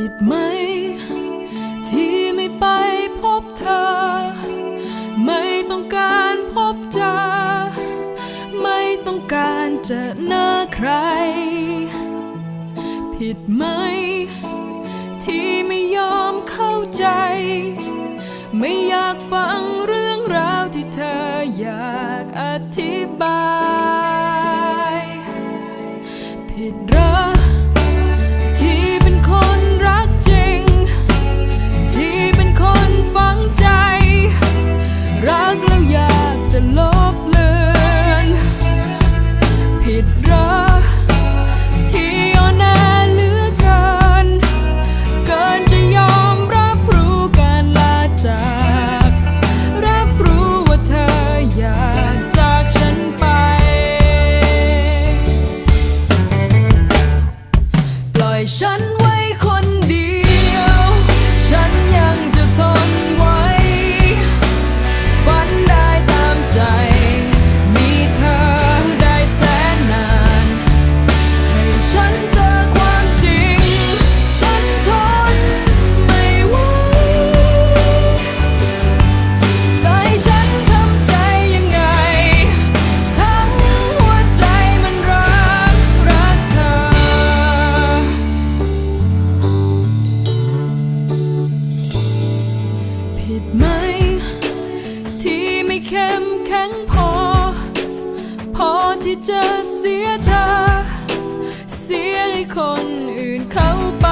ผิดไหม ที่ไม่ไปพบเธอ ไม่ต้องการพบเจอ ไม่ต้องการเจอหน้าใคร ผิดไหม ที่ไม่ยอมเข้าใจ ไม่อยากฟังเรื่องราวที่เธออยากอธิบาย ผิดหรัก ข้มแข็งพอ พอที่จะเสียเธอ เสียให้คนอื่นเข้าไป